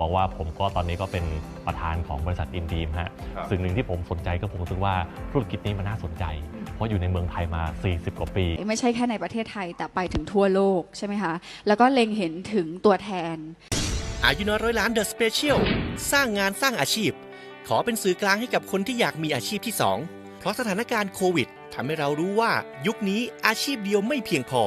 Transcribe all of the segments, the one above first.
บอกว่าผมก็ตอนนี้ก็เป็นประธานของบริษัทอินดีมฮะครับสิ่งหนึ่งที่ผมสนใจก็ผมรู้สึกว่าธุรกิจนี้มันน่าสนใจ เพราะอยู่ในเมืองไทยมา 40 กว่าปี ไม่ใช่แค่ในประเทศไทยแต่ไปถึงทั่วโลกใช่ไหมคะ แล้วก็เล็งเห็นถึงตัวแทน อายุน้อยร้อยล้านเดอะสเปเชียลสร้างงานสร้างอาชีพ ขอเป็นสื่อกลางให้กับคนที่อยากมีอาชีพที่ 2 เพราะสถานการณ์โควิดทำให้เรารู้ว่ายุคนี้อาชีพเดียวไม่เพียงพอ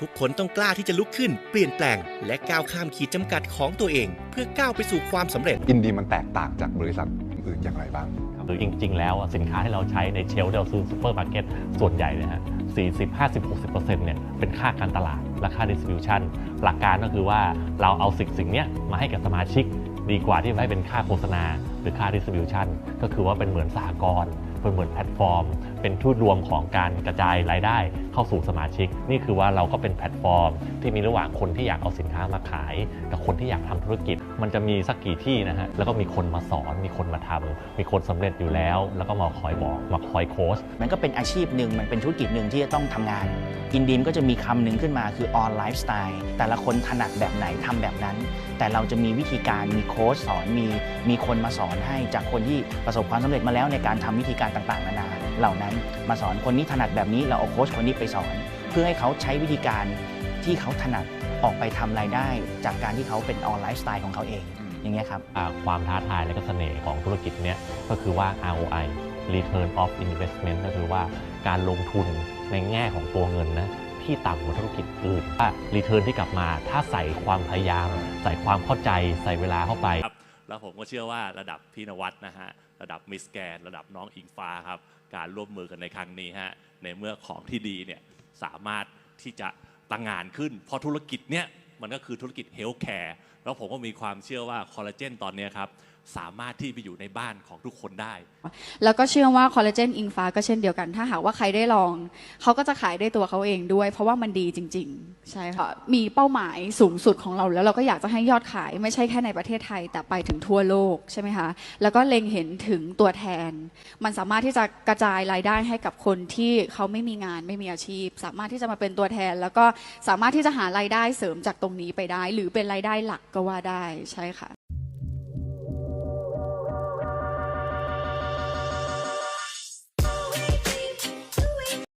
ทุกคนต้องกล้าที่จะลุกขึ้น เปลี่ยนแปลง และก้าวข้ามขีดจำกัดของตัวเอง เพื่อก้าวไปสู่ความสำเร็จ อินดีมันแตกต่างจากบริษัทอื่นอย่างไรบ้างหรือจริง ๆ แล้วอะสินค้าที่เราใช้ในเชลฟ์ที่เราซื้อซูเปอร์มาร์เก็ตส่วนใหญ่เนี่ยฮะ40 50 60 เนี่ยเป็นค่าการตลาดราคา distribution หลักการก็คือว่าเราเอาสิ่งสิ่งเนี้ยมาให้กับสมาชิก ดีกว่าที่จะให้เป็นค่าโฆษณา หรือค่า distribution ก็คือว่าเป็นเหมือนสหกรณ์ เป็นเหมือนแพลตฟอร์ม เป็นทูตรวมของการกระจายรายได้เข้าสู่สมาชิก นี่คือว่าเราก็เป็นแพลตฟอร์ม ที่มีระหว่างคนที่อยากเอาสินค้ามาขาย กับคนที่อยากทำธุรกิจ มันจะมีสักกี่ที่นะฮะแล้วก็มีคนมาสอนมีคนมาทำมีคนสำเร็จอยู่แล้ว แล้วก็มาคอยบอกมาคอยโค้ชมันก็เป็นอาชีพหนึ่งมันเป็นธุรกิจหนึ่งที่จะต้องทำงาน อินดีมก็จะมีคำหนึ่งขึ้นมาคือ on lifestyle แต่ละคนถนัดแบบไหนทำแบบนั้น แต่เราจะมีวิธีการมีโค้ชสอนมีมีคนมาสอนให้จากคนที่ประสบความสำเร็จมาแล้วในการทำวิธีการต่างๆนานาเหล่านั้นมาสอนคนนี้ถนัดแบบนี้เราเอาโค้ชคนนี้ไปสอน เพื่อให้เขาใช้วิธีการที่เขาถนัดออกไปทำรายได้ จากการที่เขาเป็นออนไลฟ์สไตล์ของเขาเองอย่างเงี้ยครับความท้าทายและก็เสน่ห์ของธุรกิจเนี้ยก็คือว่า ROI Return of Investment ก็คือว่าการลงทุน ในแง่ของตัวเงินนะที่ต่ำกว่าธุรกิจอื่นว่า Return ที่กลับมา ถ้าใส่ความพยายาม ใส่ความเข้าใจใส่เวลาเข้าไปครับแล้วผมก็เชื่อว่าระดับพี่นวัดนะฮะระดับมิสแกนระดับน้องอิงฟ้าครับ การร่วมมือกันในครั้งนี้ฮะในเมื่อของที่ดีเนี่ยสามารถที่จะตั้งงานขึ้น เพราะธุรกิจเนี่ยมันก็คือธุรกิจเฮลท์แคร์แล้วผมก็มีความเชื่อว่าคอลลาเจนตอนนี้ครับสามารถที่ไปอยู่ในบ้านของทุกคนได้ แล้วก็เชื่อว่าคอลลาเจนอิงฟ้าก็เช่นเดียวกัน ถ้าหากว่าใครได้ลอง เขาก็จะขายได้ตัวเขาเองด้วย เพราะว่ามันดีจริง ๆ ใช่ค่ะ มีเป้าหมายสูงสุดของเราแล้วเราก็อยากจะให้ยอดขายไม่ใช่แค่ในประเทศไทย แต่ไปถึงทั่วโลกใช่ไหมคะ แล้วก็เล็งเห็นถึงตัวแทน มันสามารถที่จะกระจายรายได้ให้กับคนที่เขาไม่มีงานไม่มีอาชีพ สามารถที่จะมาเป็นตัวแทน แล้วก็สามารถที่จะหารายได้เสริมจากตรงนี้ไปได้ หรือเป็นรายได้หลักก็ว่าได้ใช่ค่ะ